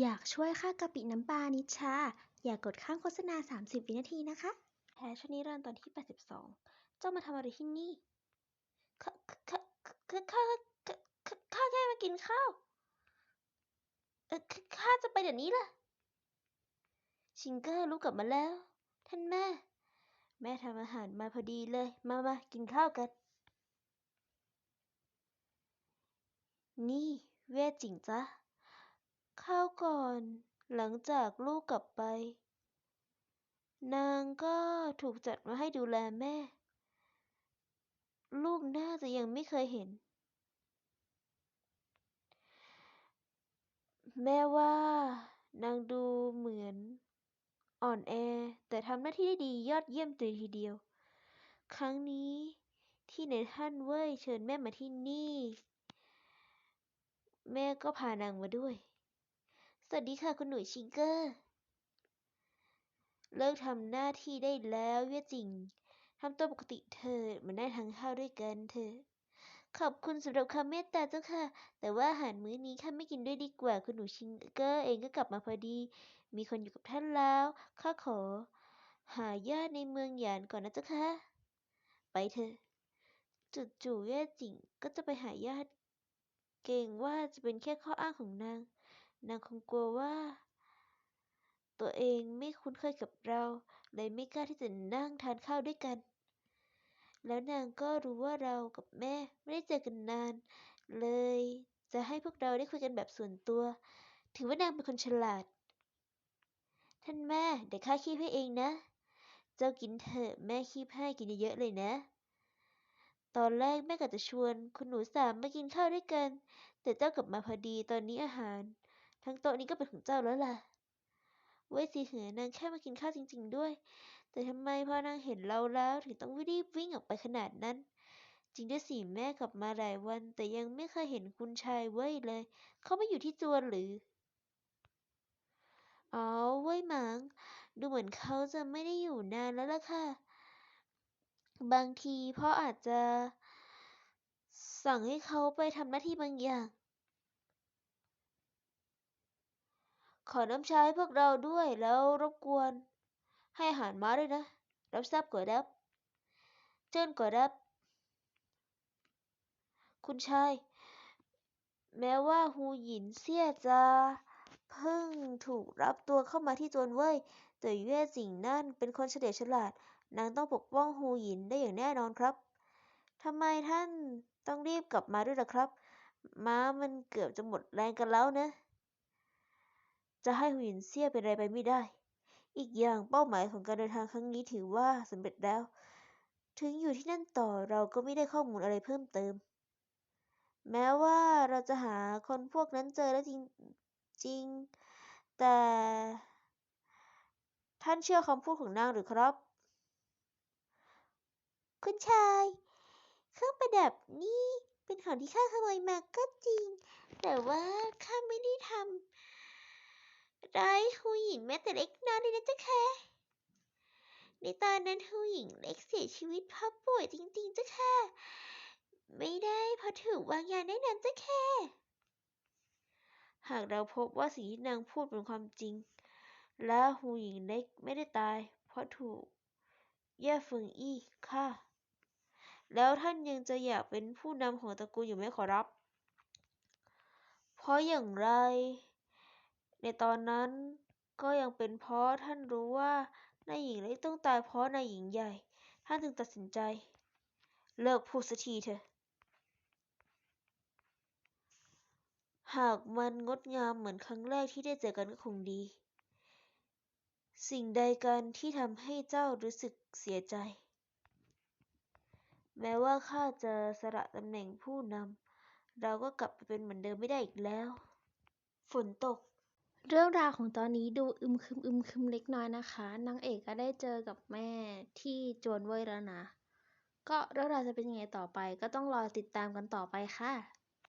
อยากช่วยค่ากะปิน้ำปลานิชา อย่ากกดข้ามโฆษณา 30 วินาทีนะคะแพชนิรันดร์ตอนที่ 82 เจ้ามาทำอะไรที่นี่ข้าข้าข้าข้าข้าแค่มากินข้าว เออข้าข้าจะไปเดี๋ยวนี้ล่ะ ชิงเกอร์ลูกกลับมาแล้ว ท่านแม่ แม่ทำอาหารมาพอดีเลย มามากินข้าวกัน นี่เวทจิ๋งจ๊ะ ข้าวก่อนหลังจากลูกกลับไป นางก็ถูกจัดมาให้ดูแลแม่ ลูกน่าจะยังไม่เคยเห็น แม่ว่านางดูเหมือนอ่อนแอแต่ทำหน้าที่ได้ดียอดเยี่ยมเลยทีเดียว ครั้งนี้ที่ในท่านเว่ยเชิญแม่มาที่นี่ แม่ก็พานางมาด้วย วัสดีค่ะคุณหนุ่ยชิงเกอร์ เลิกทำหน้าที่ได้แล้วเย่ยจิงทำตัวปกติเถิดมาได้ทานข้าวด้วยกันเถอขอบคุณสำหรับคำเมตตาเจ้าค่ะ แต่ว่าอาหารมื้อนี้ข้าไม่กินด้วยดีกว่าคุณหนูชิงเกอร์เองก็กลับมาพอดี มีคนอยู่กับท่านแล้วข้าขอ หาญาติในเมืองหยานก่อนนะเจ้าค่ะ ไปเถอะจู่ๆเย่จิงก็จะไปหาญาติ เกรงว่าจะเป็นแค่ข้ออ้างของนาง นางคงกลัวว่าตัวเองไม่คุ้นเคยกับเรา เลยไม่กล้าที่จะนั่งทานข้าวด้วยกัน แล้วนางก็รู้ว่าเรากับแม่ไม่ได้เจอกันนาน เลยจะให้พวกเราได้คุยกันแบบส่วนตัว ถือว่านางเป็นคนฉลาด ท่านแม่เดี๋ยวข้าคีบให้เองนะ เจ้ากินเถอะแม่คีบให้กินเยอะๆเลยนะ ตอนแรกแม่กะจะชวนคุณหนูสามมากินข้าวด้วยกัน แต่เจ้ากลับมาพอดีตอนนี้อาหาร ทั้งโต๊ะนี้ก็เป็นของเจ้าแล้วล่ะเว้ยสีเหอนางแค่มากินข้าวจริง ๆ ด้วย แต่ทำไมพอนางเห็นเราแล้วถึงต้องรีบวิ่งออกไปขนาดนั้น จริงด้วยสิแม่กลับมาหลายวัน แต่ยังไม่เคยเห็นคุณชายเว้ยเลย เขาไม่อยู่ที่จวนหรือ อ๋อเว้ยหมางดูเหมือนเขาจะไม่ได้อยู่นานแล้วล่ะค่ะ บางทีพ่ออาจจะ สั่งให้เขาไปทำหน้าที่บางอย่าง ขอน้ำชาให้พวกเราด้วยแล้วรบกวน ให้อาหารม้าด้วยนะ รับทราบก่อรับ เจิ้นก่อรับ คุณชาย แม้ว่าฮูหยินเสียจะเพิ่งถูกรับตัวเข้ามาที่จวนเว่ยแต่เย่จิงนั่นเป็นคนเฉลียวฉลาด นางต้องปกป้องฮูหยินได้อย่างแน่นอนครับทำไมท่านต้องรีบกลับมาด้วยล่ะครับ ม้ามันเกือบจะหมดแรงกันแล้วนะ จะให้ฮูหยินเสี่ยเป็นอะไรไปไม่ได้ อีกอย่างเป้าหมายของการเดินทางครั้งนี้ถือว่าสำเร็จแล้ว ถึงอยู่ที่นั่นต่อเราก็ไม่ได้ข้อมูลอะไรเพิ่มเติม แม้ว่าเราจะหาคนพวกนั้นเจอแล้วจริงๆแต่ ท่านเชื่อคำพูดของนางหรือครับ คุณชาย เครื่องประดับนี่เป็นของที่ข้าขโมยมาก็จริง แต่ว่าข้าไม่ได้ทำ ร้ายหูหญิงแม้แต่เล็กน้อยเลยนะเจ้าค่ะในตอนนั้นหูหญิงเล็กเสียชีวิตเพราะป่วยจริงๆเจ้าค่ะ ไม่ได้เพราะถูกวางยาแน่นอนเจ้าค่ะ หากเราพบว่าสิ่งที่นางพูดเป็นความจริง และหูหญิงเล็กไม่ได้ตาย เพราะถูกแย่เฟิงอี้ฆ่าแล้วท่านยังจะอยากเป็นผู้นำของตระกูลอยู่ไหมขอรับ เพราะอย่างไร ในตอนนั้นก็ยังเป็นเพราะท่านรู้ว่านายหญิงเล็กต้องตายเพราะนายหญิงใหญ่ ท่านจึงตัดสินใจ เลิกพูดสักทีเถอะ หากมันงดงามเหมือนครั้งแรกที่ได้เจอกันก็คงดี สิ่งใดกันที่ทำให้เจ้ารู้สึกเสียใจ แม้ว่าข้าจะสละตำแหน่งผู้นำเราก็กลับไปเป็นเหมือนเดิมไม่ได้อีกแล้ว ฝนตก เรื่องราวของตอนนี้ดูอึมครึมอึมครึมเล็กน้อยนะคะนางเอกก็ได้เจอกับแม่ที่จวนเว่ยแล้วนะ ก็เรื่องราวจะเป็นยังไงต่อไปก็ต้องรอติดตามกันต่อไปค่ะ